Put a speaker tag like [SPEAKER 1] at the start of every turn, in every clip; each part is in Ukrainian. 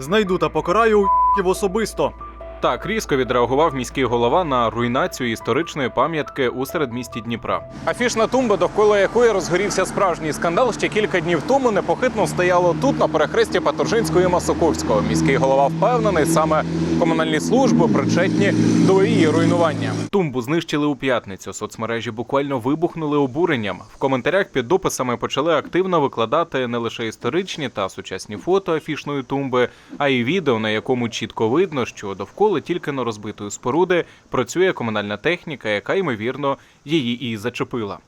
[SPEAKER 1] Знайду та покараю у**ків особисто.
[SPEAKER 2] Так різко відреагував міський голова на руйнацію історичної пам'ятки у середмісті Дніпра. Афішна тумба, довкола якої розгорівся справжній скандал, ще кілька днів тому непохитно стояло тут на перехресті Паторжинського і Масоковського. Міський голова впевнений, саме комунальні служби причетні до її руйнування. Тумбу знищили у п'ятницю. Соцмережі буквально вибухнули обуренням. В коментарях під дописами почали активно викладати не лише історичні та сучасні фото афішної тумби, а й відео, на якому чітко видно, що довкола тільки на розбитої споруди працює комунальна техніка, яка ймовірно її і зачепила.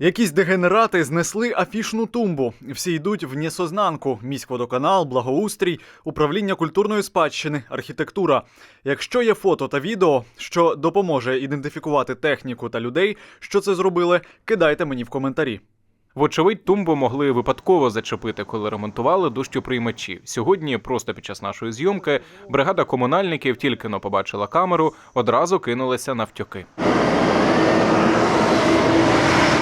[SPEAKER 1] Якісь дегенерати знесли афішну тумбу. Всі йдуть в несознанку. Міськводоканал, благоустрій, управління культурної спадщини, архітектура. Якщо є фото та відео, що допоможе ідентифікувати техніку та людей, що це зробили, кидайте мені в коментарі.
[SPEAKER 2] Вочевидь, тумбу могли випадково зачепити, коли ремонтували дощоприймачі. Сьогодні, просто під час нашої зйомки, бригада комунальників тільки но побачила камеру, одразу кинулася навтьоки.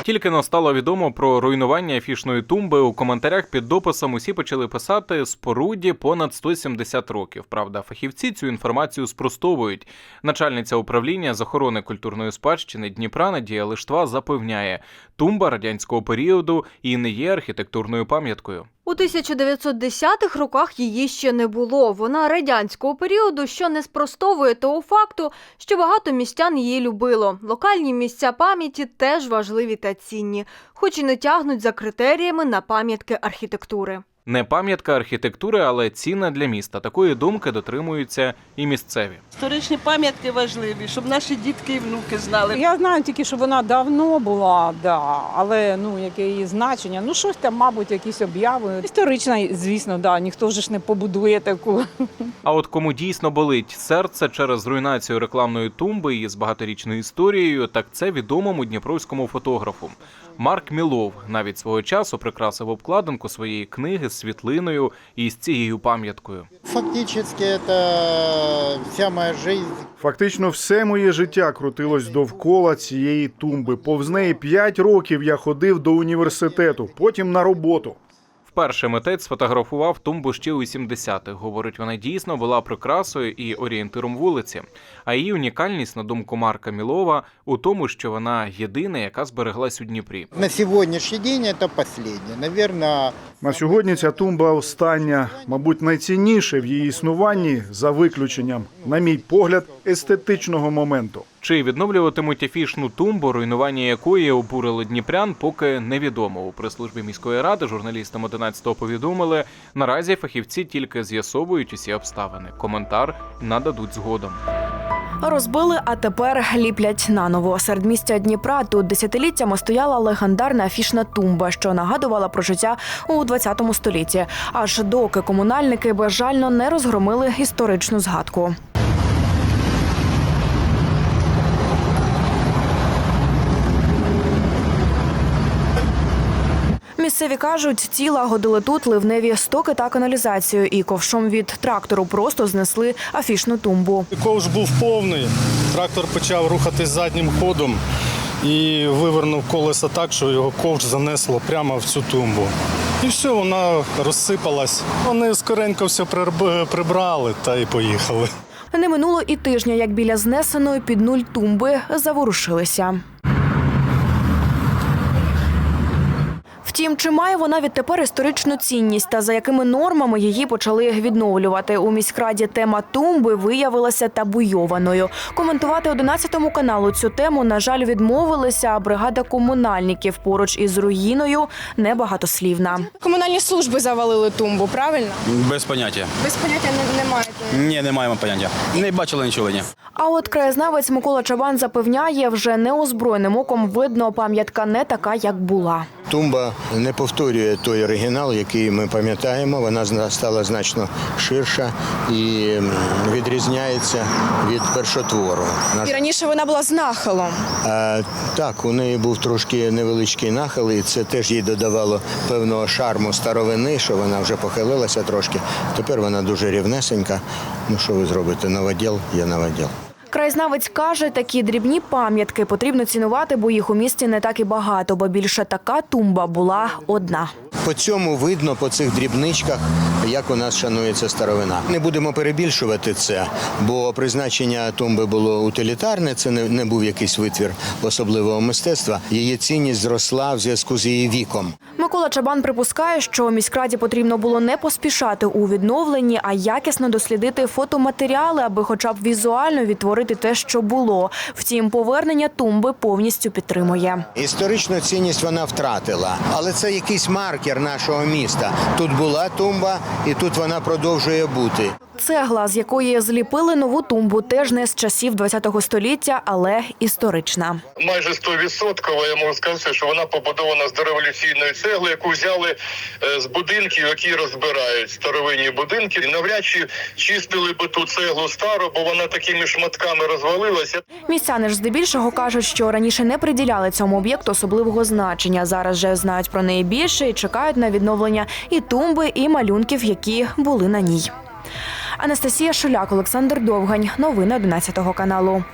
[SPEAKER 2] Тільки настало відомо про руйнування афішної тумби. У коментарях під дописом усі почали писати споруді понад 170 років. Правда, фахівці цю інформацію спростовують. Начальниця управління з охорони культурної спадщини Дніпра Надія Лиштва запевняє, тумба радянського періоду і не є архітектурною пам'яткою.
[SPEAKER 3] У 1910-х роках її ще не було. Вона радянського періоду, що не спростовує того факту, що багато містян її любило. Локальні місця пам'яті теж важливі та цінні, хоч і не тягнуть за критеріями на пам'ятки архітектури.
[SPEAKER 2] Не пам'ятка архітектури, але цінна для міста. Такої думки дотримуються і місцеві.
[SPEAKER 4] Історичні пам'ятки важливі, щоб наші дітки і внуки знали.
[SPEAKER 5] Я знаю тільки, що вона давно була, да, але ну яке її значення? Ну щось там, мабуть, якісь обяви. Історична, звісно, да, ніхто вже ж не побудує таку.
[SPEAKER 2] А от кому дійсно болить серце через руйнацію рекламної тумби із багаторічною історією, так це відомому дніпровському фотографу. Марк Мілов навіть свого часу прикрасив обкладинку своєї книги з світлиною і з цією пам'яткою.
[SPEAKER 6] Фактически это вся моя жизнь.
[SPEAKER 7] Фактично, все моє життя крутилось довкола цієї тумби. Повз неї п'ять років я ходив до університету, потім на роботу.
[SPEAKER 2] Вперше митець сфотографував тумбу ще у 70-х. Говорить, вона дійсно була прикрасою і орієнтиром вулиці. А її унікальність, на думку Марка Мілова, у тому, що вона єдина, яка збереглась у Дніпрі.
[SPEAKER 6] На сегодняшний день это последнее. Наверное,
[SPEAKER 7] На сьогодні ця тумба остання, мабуть, найцінніше в її існуванні за виключенням, на мій погляд, естетичного моменту.
[SPEAKER 2] Чи відновлюватимуть афішну тумбу, руйнування якої обурили дніпрян, поки невідомо. У прес-службі міської ради журналістам 11-го повідомили, наразі фахівці тільки з'ясовують усі обставини. Коментар нададуть згодом.
[SPEAKER 8] Розбили, а тепер ліплять наново. Серед місця Дніпра тут десятиліттями стояла легендарна афішна тумба, що нагадувала про життя у 20 столітті, аж доки комунальники безжально не розгромили історичну згадку. Місцеві кажуть, ці лагодили тут ливневі стоки та каналізацію, і ковшом від трактору просто знесли афішну тумбу.
[SPEAKER 9] Ковш був повний. Трактор почав рухатись заднім ходом і вивернув колеса так, що його ковш занесло прямо в цю тумбу. І все, вона розсипалась. Вони скоренько все приб- прибрали та й поїхали.
[SPEAKER 8] Не минуло і тижня, як біля знесеної під нуль тумби заворушилися. Втім, чи має вона відтепер історичну цінність та за якими нормами її почали відновлювати у міськраді? Тема тумби виявилася табуйованою. Коментувати 11 каналу цю тему, на жаль, відмовилися. а Бригада комунальників поруч із руїною небагатослівна.
[SPEAKER 10] Комунальні служби завалили тумбу, правильно?
[SPEAKER 11] Без поняття.
[SPEAKER 10] Без поняття не, не маєте.
[SPEAKER 11] Ні, не маємо поняття. Не бачили нічого. Ні.
[SPEAKER 8] А от краєзнавець Микола Чабан запевняє, вже неозброєним оком видно, пам'ятка не така, як була.
[SPEAKER 6] тумба не повторює той оригінал, який ми пам'ятаємо. Вона стала значно ширша і відрізняється від першотвору.
[SPEAKER 10] І раніше вона була з нахилом.
[SPEAKER 6] Е, так, у неї був трошки невеличкий нахил, і це теж їй додавало певного шарму старовини, що вона вже похилилася трошки. Тепер вона дуже рівнесенька. Ну що ви зробите? Новоділ є новоділ.
[SPEAKER 8] Краєзнавець каже, такі дрібні пам'ятки потрібно цінувати, бо їх у місті не так і багато, бо більше така тумба була одна.
[SPEAKER 6] По цьому видно по цих дрібничках, як у нас шанується старовина. Не будемо перебільшувати це, бо призначення тумби було утилітарне. Це не, не був якийсь витвір особливого мистецтва. Її цінність зросла в зв'язку з її віком.
[SPEAKER 8] Микола Чабан припускає, що міськраді потрібно було не поспішати у відновленні, а якісно дослідити фотоматеріали, аби хоча б візуально відтворити те, що було. Втім, повернення тумби повністю підтримує.
[SPEAKER 6] Історичну цінність вона втратила, але це якийсь маркер нашого міста. Тут була тумба, і тут вона продовжує бути.
[SPEAKER 8] Цегла, з якої зліпили нову тумбу, теж не з часів ХХ століття, але історична.
[SPEAKER 12] майже 100% я можу сказати, що вона побудована з дореволюційної цегли, яку взяли е, з будинків, які розбирають старовинні будинки. І навряд чи чистили би ту цеглу стару, бо вона такими шматками розвалилася.
[SPEAKER 8] Містяни ж здебільшого кажуть, що раніше не приділяли цьому об'єкту особливого значення. Зараз же знають про неї більше і чекають на відновлення і тумби, і малюнків, які були на ній. Анастасія Шуляк, Олександр Довгань. Новини 11 каналу.